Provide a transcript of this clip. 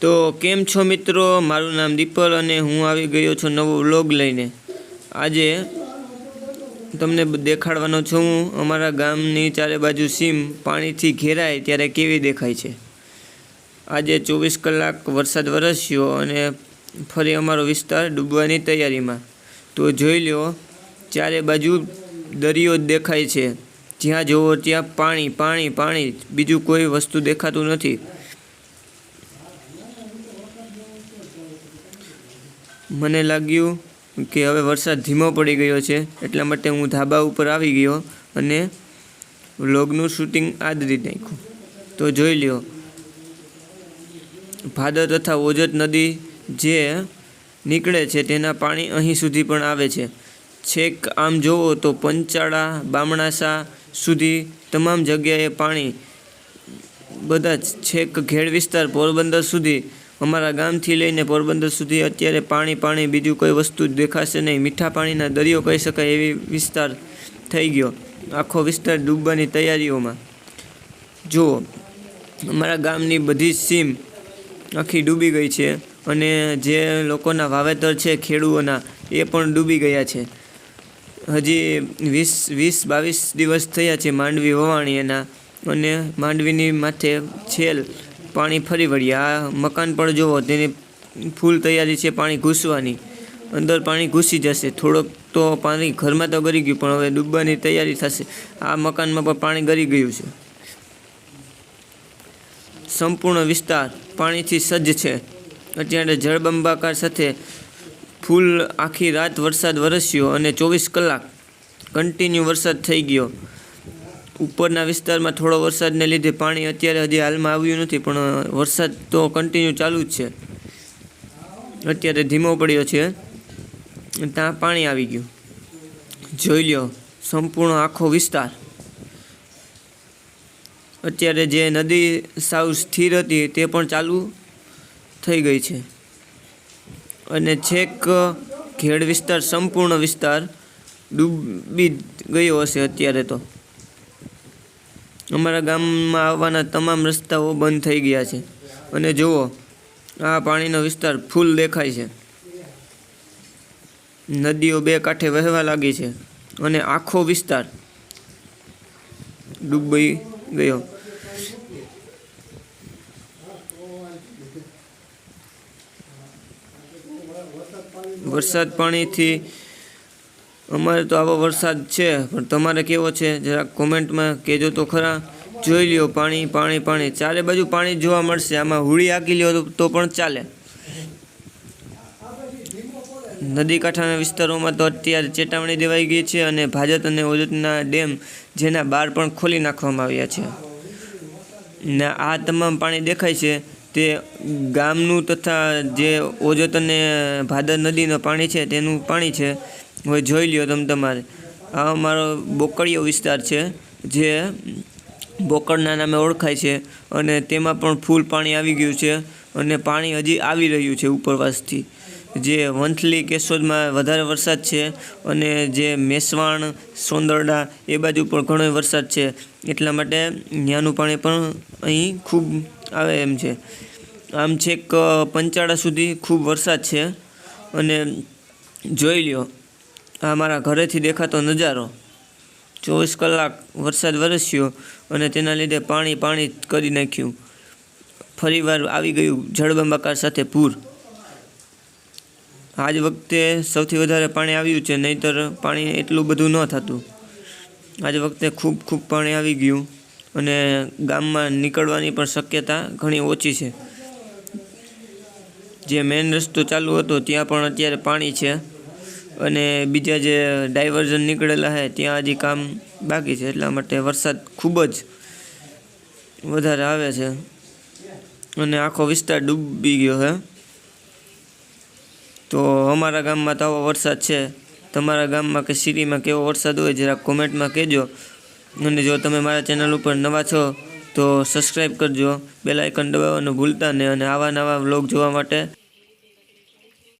તો કેમ છો મિત્રો? મારું નામ દીપલ અને હું આવી ગયો છું નવો વ્લોગ લઈને. આજે તમને દેખાડવાનો છું હું અમારા ગામની ચારે બાજુ સીમ પાણીથી ઘેરાય ત્યારે કેવી દેખાય છે. આજે ચોવીસ કલાક વરસાદ વરસ્યો અને ફરી અમારો વિસ્તાર ડૂબવાની તૈયારીમાં. તો જોઈ લો, ચારે બાજુ દરિયો દેખાય છે. જ્યાં જુઓ ત્યાં પાણી પાણી પાણી, બીજું કોઈ વસ્તુ દેખાતું નથી. મને લાગ્યું કે હવે વરસાદ ધીમો પડી ગયો છે, એટલા માટે હું ધાબા ઉપર આવી ગયો અને વ્લોગનું શૂટિંગ આદરી નાખ્યું. તો જોઈ લ્યો. ભાદર તથા ઓજત નદી જે નીકળે છે, તેના પાણી અહીં સુધી પણ આવે છે. છેક આમ જોવો તો પંચાળા, બામણાસા સુધી તમામ જગ્યાએ પાણી, બધા જ છેક ઘેડ વિસ્તાર પોરબંદર સુધી અમારા ગામથી લઈને પોરબંદર સુધી અત્યારે પાણી પાણી, બીજું કોઈ વસ્તુ દેખાશે નહીં. મીઠા પાણીના દરિયો કહી શકાય એવી વિસ્તાર થઈ ગયો. આખો વિસ્તાર ડૂબવાની તૈયારીઓમાં. જુઓ, અમારા ગામની બધી જ સીમ આખી ડૂબી ગઈ છે અને જે લોકોના વાવેતર છે ખેડૂતોના એ પણ ડૂબી ગયા છે. હજી વીસ વીસ, બાવીસ દિવસ થયા છે માંડવી વવાણી એના અને માંડવીની માથે છેલ પાણી ફરી વળ્યા. મકાન પણ જુઓ, તેની ફૂલ તૈયારી છે પાણી ઘૂસવાની. અંદર પાણી ઘૂસી જશે. થોડોક તો પાણી ઘરમાં તો ગરી ગયું, પણ હવે ડૂબવાની તૈયારી થશે. આ મકાનમાં પણ પાણી ગરી ગયું છે. સંપૂર્ણ વિસ્તાર પાણીથી સજ્જ છે. અત્યારે જળબંબાકાર સાથે ફૂલ આખી રાત વરસાદ વરસ્યો અને ચોવીસ કલાક કન્ટિન્યુ વરસાદ થઈ ગયો. ઉપરના વિસ્તારમાં થોડો વરસાદને લીધે પાણી અત્યારે હજી હાલમાં આવ્યું નથી, પણ વરસાદ તો કન્ટિન્યુ ચાલુ જ છે. અત્યારે ધીમો પડ્યો છે. ત્યાં પાણી આવી ગયું. જોઈ લ્યો, સંપૂર્ણ આખો વિસ્તાર. અત્યારે જે નદી સાવ સ્થિર હતી તે પણ ચાલુ થઈ ગઈ છે. અને છેક ઘેડ વિસ્તાર, સંપૂર્ણ વિસ્તાર ડૂબી ગયો હશે અત્યારે તો. અમારા ગામમાં આવવાના તમામ રસ્તાઓ બંધ થઈ ગયા છે. અને જુઓ, આ પાણીનો વિસ્તાર ફૂલ દેખાય છે. નદીઓ બે કાંઠે વહેવા લાગી છે અને આખો વિસ્તાર ડૂબી ગયો. વરસાદ પાણીથી અમારે તો આવો વરસાદ છે, પણ તમારે કેવો છે? જરાક કોમેન્ટમાં કહેજો તો ખરા. જોઈ લ્યો, પાણી પાણી પાણી. ચારે બાજુ પાણી જોવા મળશે. આમાં હુળી હાકી લ્યો તો- પણ ચાલે. નદી કાંઠાના વિસ્તારોમાં તો અત્યારે ચેતવણી દેવાઈ ગઈ છે અને ભાજપ અને ઓજતના ડેમ જેના બાર પણ ખોલી નાખવામાં આવ્યા છે. ને આ તમામ પાણી દેખાય છે. તે ગામનું તથા જે ઓજત અને ભાદર નદીનું પાણી છે, તેનું પાણી છે. હવે જોઈ લ્યો તમે તમારે. આ અમારો બોકડીયો વિસ્તાર છે, જે બોકડના નામે ઓળખાય છે અને તેમાં પણ ફૂલ પાણી આવી ગયું છે અને પાણી હજી આવી રહ્યું છે ઉપરવાસથી. જે વંથલી કેશોદમાં વધારે વરસાદ છે અને જે મેસવાણ, સોંદરડા એ બાજુ પણ ઘણો વરસાદ છે. એટલા માટે ત્યાંનું પાણી પણ અહીં ખૂબ આવે એમ છે. આમ છેક પંચાળા સુધી ખૂબ વરસાદ છે અને જોઈ લ્યો. આ મારા ઘરેથી દેખાતો નજારો. ચોવીસ કલાક વરસાદ વરસ્યો અને તેના લીધે પાણી પાણી કરી નાખ્યું. ફરીવાર આવી ગયું જળબંબાકાર સાથે પૂર. આજ વખતે સૌથી વધારે પાણી આવ્યું છે, નહીંતર પાણી એટલું બધું ન થતું. આજ વખતે ખૂબ ખૂબ પાણી આવી ગયું અને ગામમાં નીકળવાની પણ શક્યતા ઘણી ઓછી છે. જે મેઇન રસ્તો ચાલુ હતો, ત્યાં પણ અત્યારે પાણી છે. અને બીજા જે ડાયવર્ઝન નીકળેલા છે ત્યાં હજી કામ બાકી છે. એટલા માટે વરસાદ ખૂબ જ વધારે આવે છે. અને આખો વિસ્તાર ડૂબી ગયો છે તો અમારા ગામમાં તો આવો વરસાદ છે. તમારા ગામમાં કે સિટીમાં કેવો વરસાદ હોય જરાક કોમેન્ટમાં કહેજો. અને જો તમે મારા ચેનલ ઉપર નવા છો, તો સબસ્ક્રાઈબ કરજો. બેલ આઇકન દબાવવાનું ભૂલતા નહીં અને આવા નવા વ્લોગ જોવા માટે